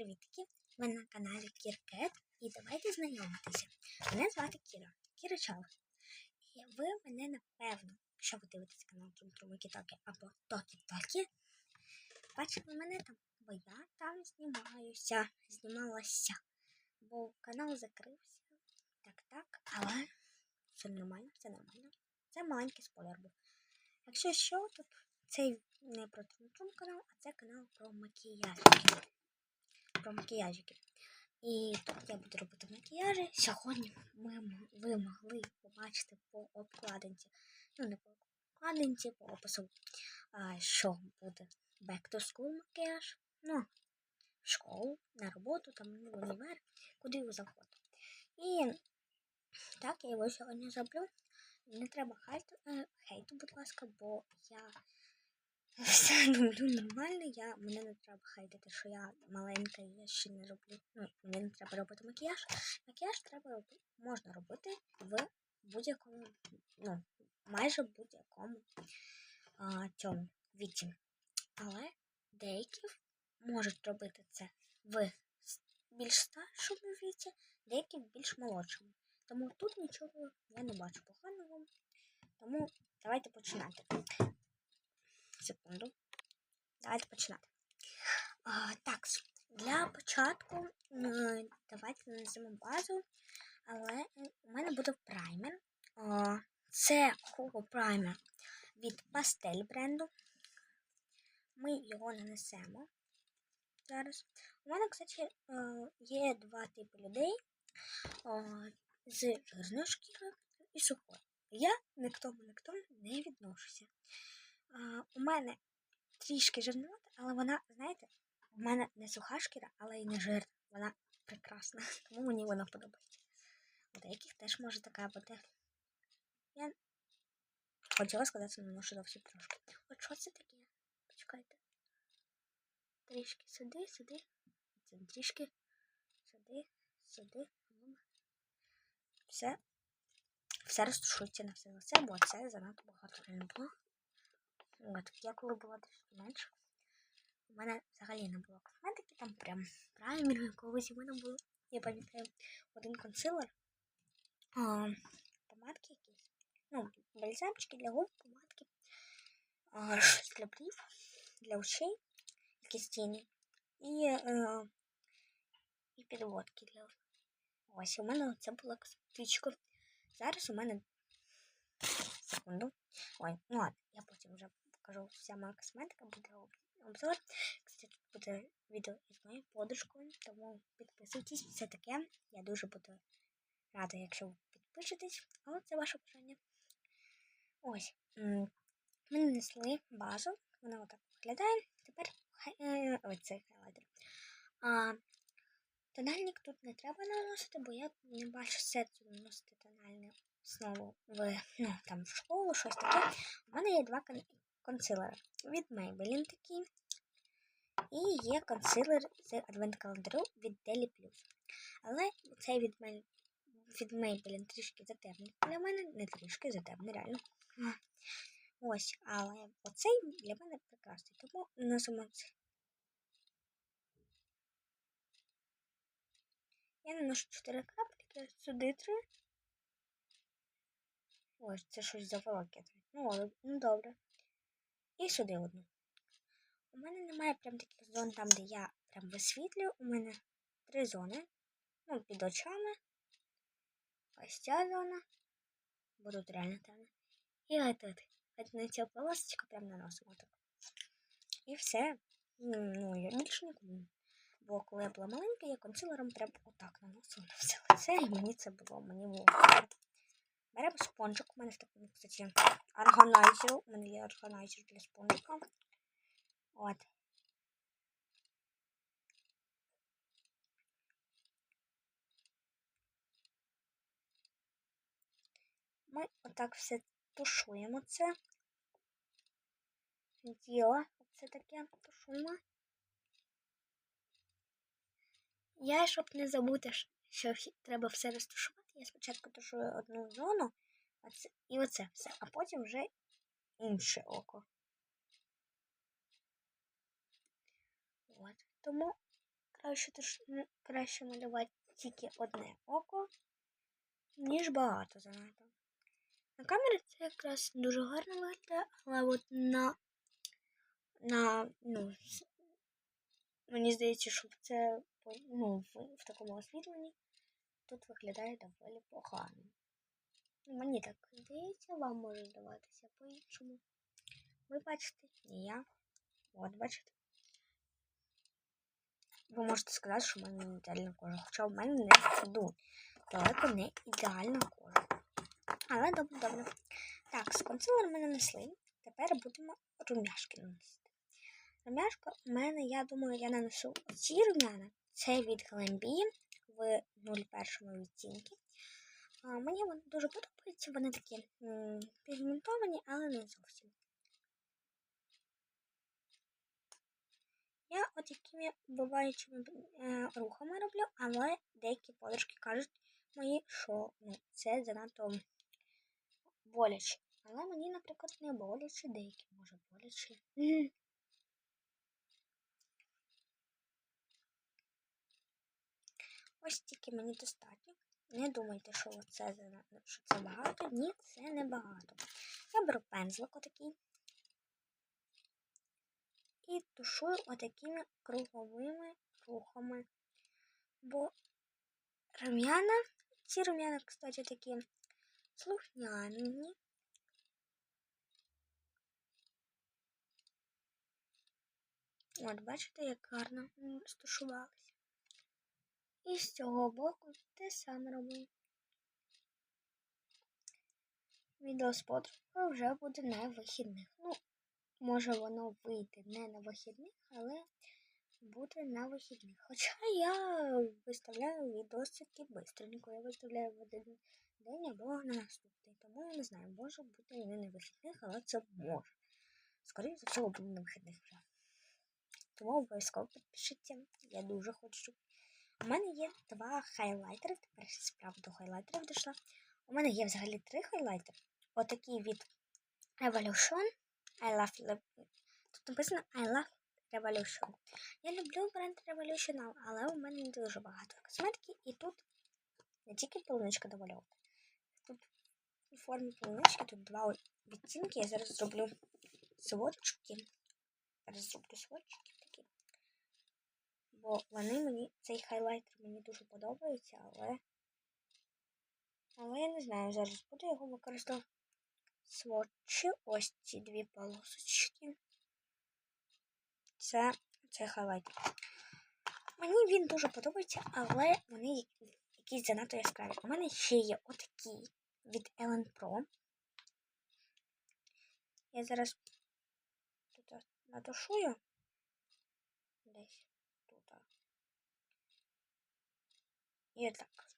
привітки! Ви на каналі Кіркет і давайте знайомитися. Мене звати Кіра, Кіра Чалих. І ви мене напевно, якщо ви дивитесь канал Трум Токі або Токі Токі, бачили мене там, бо я там знімаюся, знімалася. Бо канал закрився. Так, так, але все нормально, все нормально. Це маленький спойлер був. Якщо що, то цей не про Трум канал, а це канал про макіяжики. Про макіяжики. І тут я буду робити макіяжі. Сьогодні ми, ви могли побачити по обкладинці. Ну, не по обкладинці, по опису, що буде back to school макіяж. Ну, в школу, на роботу, там, в універ, куди ви заходите. І так, я його сьогодні зроблю. Не треба е, хейту, будь ласка, бо я все роблю нормально. Я, мене не треба хейтити, що я маленька я ще не роблю. Ну, мені не треба робити макіяж. Макіяж треба можна робити в будь-якому, ну, майже будь-якому цьому віці. Але деякі можуть робити це в більш старшому віці, деякі в більш молодшому. Тому тут нічого я не бачу поганого. Тому давайте починати. Секунду. Давайте починати. Так, для початку давайте нанесемо базу, але у мене буде праймер. Це Hugo праймер від Pastel бренду. Ми його нанесемо зараз. У мене, кстати, е, є два типи людей з жирною шкірою і сухою. Я ні к не відношуся. У мене трішки жирнувата, але вона, знаєте, у мене не суха шкіра, але й не жирна. Вона прекрасна, тому мені вона подобається. У деяких теж може така бути. Я хотіла сказати, що наношу зовсім трошки. От що це таке? Почекайте. Трішки сюди, сюди. Це трішки сюди, сюди. Все. Все розташується на все лице, бо це занадто багато не було. От, я коли була трішки менше, у мене взагалі не було косметики, там прям праймер колись у мене було. Я пам'ятаю один консилер, а, помадки якісь. Ну, бальзамчики для губ, помадки, а, щось для брів, для очей, якісь тіні. І, е, і підводки для. Ось, у мене це була косметичка. Зараз у мене секунду. Ой, ну ладно, я потім вже покажу вся моя косметика, буде обзор. Кстати, тут буде відео із моєю подружкою, тому підписуйтесь, все таке. Я дуже буду рада, якщо ви підпишетесь, але це ваше бажання. Ось. Ми нанесли базу, вона отак виглядає. Тепер е, ось цей хайлайтер. А, тональник тут не треба наносити, бо я не бачу сенсу наносити тональну основу в, ну, там, в школу, щось таке. У мене є два кон- консилери. Від Maybelline такі. І є консилер з Advent календарю від Daily Plus. Але цей від, Mel- від Maybelline трішки затемний. Для мене не трішки затемний, реально. Ось, але оцей для мене прекрасний. Тому наносимо цей. Я наношу 4 капельки, сюди 3. Ось, це щось за велике. Ну, ну добре. І сюди одну. У мене немає прям таких зон там, де я прям висвітлюю. У мене три зони. Ну, під очами. Ось ця зона. Тут реально темно. І ось тут. От на цю полосочку прям наносимо так. І все. Ну, я більше нікуди. Бо коли я була маленька, я консилером прям отак наносила на все і мені це було, мені було. Беремо спонжик. У мене в такому, кстати, органайзер. У мене є органайзер для спонжика. От. Ми отак все тушуємо це. Діло. Оце таке тушуємо. Я, щоб не забути, що треба все розташувати, я спочатку тушую одну зону, і оце все, а потім вже інше око. От. Тому краще, туш... краще малювати тільки одне око, ніж багато занадто. На камері це якраз дуже гарно виглядає, але от на, на ну, мені здається, що це ну, в, в такому освітленні тут виглядає доволі погано. Ну, Мені так здається, вам може здаватися по-іншому. Ви бачите, не я. От, бачите. Ви можете сказати, що в мене не ідеальна кожа, хоча в мене не ну, далеко не ідеальна кожа. Але добре, добре. Так, з консилер ми нанесли. Тепер будемо румяшки наносити. Румяшка у мене, я думаю, я нанесу ці румяна. Це від Glambi в 01 відтінку. Мені вони дуже подобаються, вони такі пігментовані, але не зовсім. Я от такими буваючими е, рухами роблю, але деякі подружки кажуть мої, що ну, це занадто боляче. Але мені, наприклад, не боляче, деякі може боляче. Ось тільки мені достатньо. Не думайте, що це, що це багато. Ні, це не багато. Я беру пензлик отакий і тушую отакими круговими рухами. Бо рум'яна, ці рум'яна, кстати, такі слухняні. От, бачите, як гарно стушувалися. І з цього боку те саме робимо. Відео з подругою вже буде на вихідних. Ну, може воно вийде не на вихідних, але буде на вихідних. Хоча я виставляю відосики бистренько. Я виставляю в один день або на наступний. Тому я не знаю, може бути не на вихідних, але це може. Скоріше за всього буде на вихідних вже. Тому обов'язково підпишіться. Я дуже хочу. У мене є два хайлайтери. Тепер справа до хайлайтерів дійшла. У мене є взагалі три хайлайтери. Отакий від Revolution. I love Тут написано I love Revolution. Я люблю бренд Revolution, але у мене не дуже багато косметики. І тут не тільки полуничка домальована. Тут у формі полунички тут два відтінки. Я зараз зроблю сводчики. Зараз зроблю сводчики такі. Бо вони мені, цей хайлайтер мені дуже подобається, але. Але я не знаю, зараз буду його використовувати. Сводчі, ось ці дві полосочки. Це, це хайлайтер. Мені він дуже подобається, але вони якісь занадто яскраві. У мене ще є отакі від Ellen Pro. Я зараз тут натушую. Десь тут. І так.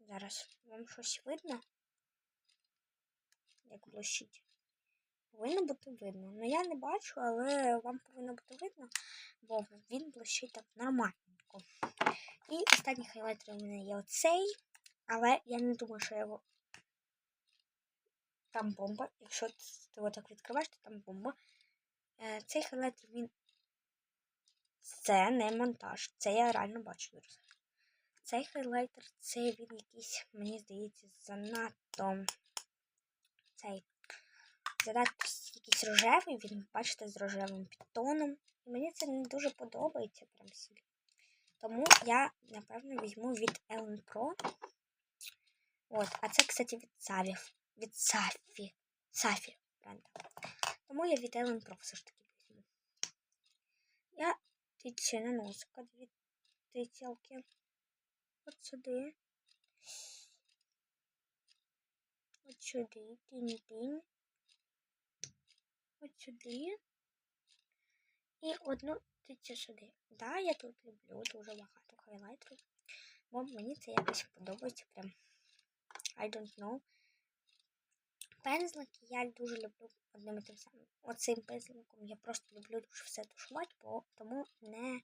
Зараз вам щось видно? Як блищить? Повинно бути видно. Ну я не бачу, але вам повинно бути видно, бо він блищить так нормальненько. І останній хайлайтер у мене є оцей, але я не думаю, що його. Там бомба. Якщо ти його так відкриваєш, то там бомба. Е, Цей хайлайтер він. Це не монтаж. Це я реально бачу зараз. Цей хайлайтер, це він якийсь, мені здається, занадто. Цей. Занадто якийсь рожевий, він, бачите, з рожевим підтоном. І мені це не дуже подобається прям сильно. Тому я, напевно, візьму від Ellen Pro. От, а це, кстати, від Савів. Від Сафі. Сафі бренда. Тому я від Ellen Pro все ж таки візьму. Я ці на носика дві тицялки. От сюди. От сюди. Тінь-тінь. От сюди. І одну тицю сюди. Да, я тут люблю дуже багато хайлайтерів. Бо мені це якось подобається прям. I don't know. Пензлики я дуже люблю одним і тим самим. Оцим пензликом я просто люблю дуже все тушувати, бо тому не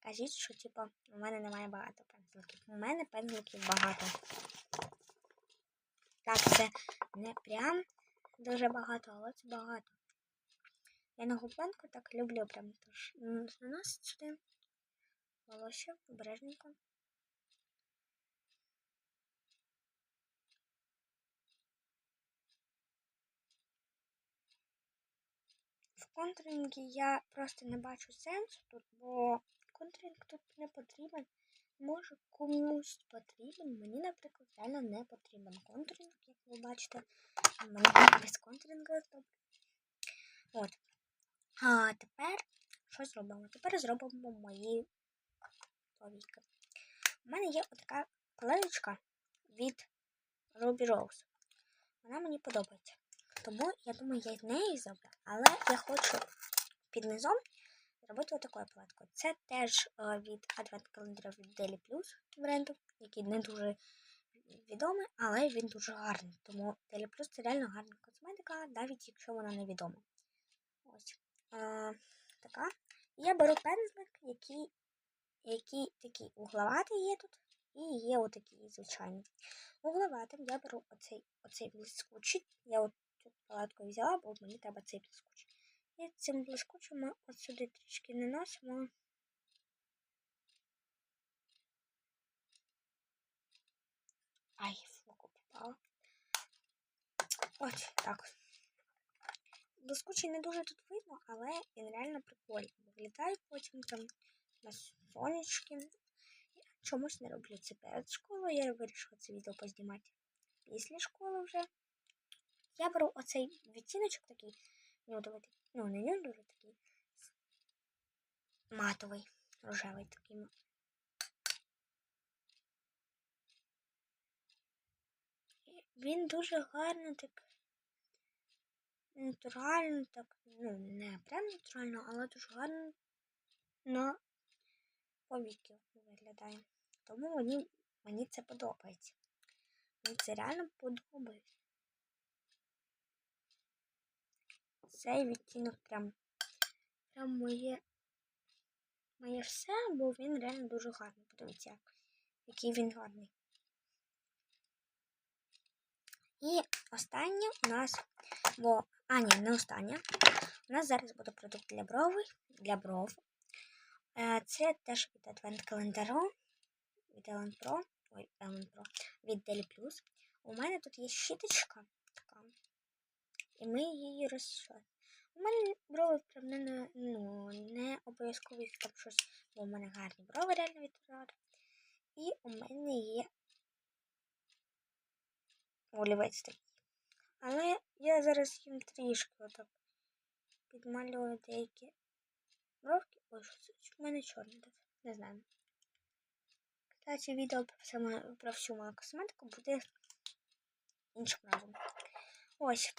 кажіть, що типа у мене немає багато пензликів. У мене пензликів багато. Так, це не прям дуже багато, але це багато. Я на губленку так люблю прям тож наносити волосся обережненько. В я просто не бачу сенсу тут, бо контуринг тут не потрібен. Може комусь потрібен. Мені, наприклад, реально не потрібен контуринг, як ви бачите. Мені без контурингу добре. От. А тепер що зробимо? Тепер зробимо мої повіки. У мене є отака клеєчка від Ruby Rose. Вона мені подобається. Тому я думаю, я з неї зроблю. Але я хочу під низом зробити отакою палеткою. Це теж е, від адвент календаря від Daily Plus бренду, який не дуже відомий, але він дуже гарний. Тому Daily Plus це реально гарна косметика, навіть якщо вона не відома. Ось е, така. Я беру пензлик, який, який такий угловатий є тут, і є отакий звичайний. Угловатим я беру оцей, оцей блискучий. Я от цю палетку взяла, бо мені треба цей блискучий. І цим блискучим ми от сюди трішки наносимо. Ай, в око попало. Ось так. Блискучий не дуже тут видно, але він реально прикольний. Виглядає потім там на сонечки. Я чомусь не роблю це перед школою, я вирішила це відео познімати після школи вже. Я беру оцей відтіночок такий нюдовий, ну не нюдовий такий, матовий, рожевий такий. Він дуже гарно так натурально, так, ну, не прям натурально, але дуже гарно на повіки виглядає. Тому мені, мені це подобається. Мені це реально подобається. Цей відтінок прям, прям моє, моє все, бо він реально дуже гарний. Подивіться, який він гарний. І останнє у нас, бо, а ні, не останнє. У нас зараз буде продукт для брови, для бров. Е, Це теж від Advent календару, від Ellen Pro, ой, Ellen Pro, від Daily Plus. У мене тут є щіточка і ми її розчосимо. У мене брови не, ну, не обов'язково їх там щось, бо у мене гарні брови реально від природи. І у мене є олівець такий. Але я зараз їм трішки отак підмалюю деякі бровки. Ой, що це в мене чорне. Не знаю. Кстати, відео про, саме, про всю мою косметику буде іншим разом. Ось.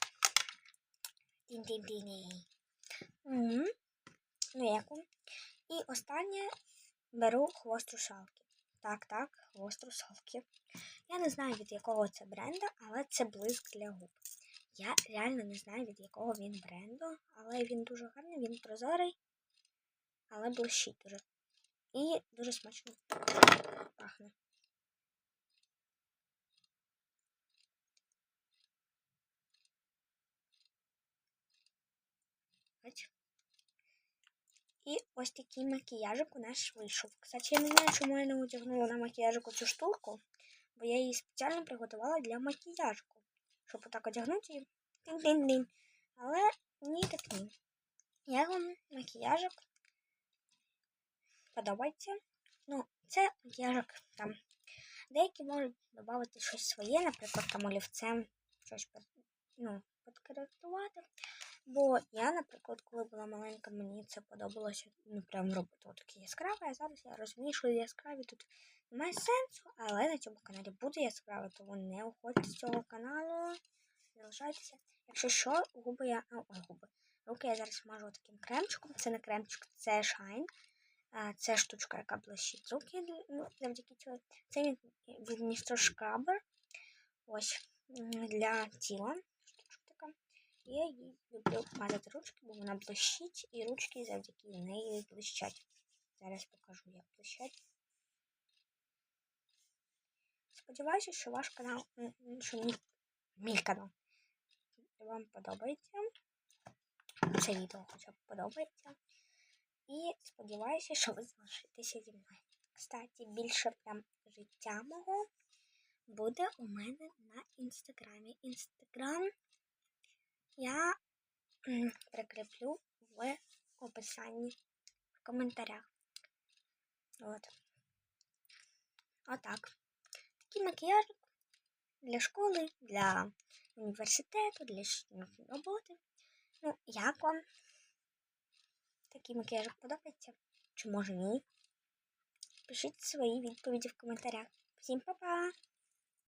Угу. Ну, як? І останнє беру хвост русалки. Так, так, хвост русалки. Я не знаю, від якого це бренду, але це блиск для губ. Я реально не знаю, від якого він бренду, але він дуже гарний, він прозорий, але блищить дуже. І дуже смачно пахне. Ось. І ось такий макіяжик у нас вийшов. Кстати, я не знаю, чому я не одягнула на макіяжику цю штуку, бо я її спеціально приготувала для макіяжику. Щоб отак одягнути тин-тин-тин. Але ні, так ні. Як вам макіяжик? Подобається? Ну, це макіяжик там. Деякі можуть додати щось своє, наприклад, там олівцем щось ну, підкоректувати. Бо я, наприклад, коли була маленька, мені це подобалося ну, прям робити такі яскраві, а зараз я розумію, що яскраві тут немає сенсу, але на цьому каналі буде яскраве, тому не уходьте з цього каналу, залишайтеся. Якщо що, губи я. Ой, губи. Руки я зараз мажу таким кремчиком. Це не кремчик, це Shine. Це штучка, яка блищить руки ну, завдяки цього. Це від, від Mr. Ось для тіла. Я її люблю мазати ручки, бо вона блищить, і ручки завдяки неї блищать. Зараз покажу, як блищать. Сподіваюся, що ваш канал, що мій, мій канал вам подобається. це відео хоча б подобається. І сподіваюся, що ви залишитеся зі мною. Кстати, більше прям життя мого буде у мене на інстаграмі. Інстаграм я м, прикріплю в описанні в коментарях. От. Отак. Такий макіяжик для школи, для університету, для роботи. Ну, як вам? Такий макіяжик подобається? Чи може ні? Пишіть свої відповіді в коментарях. Всім па-па!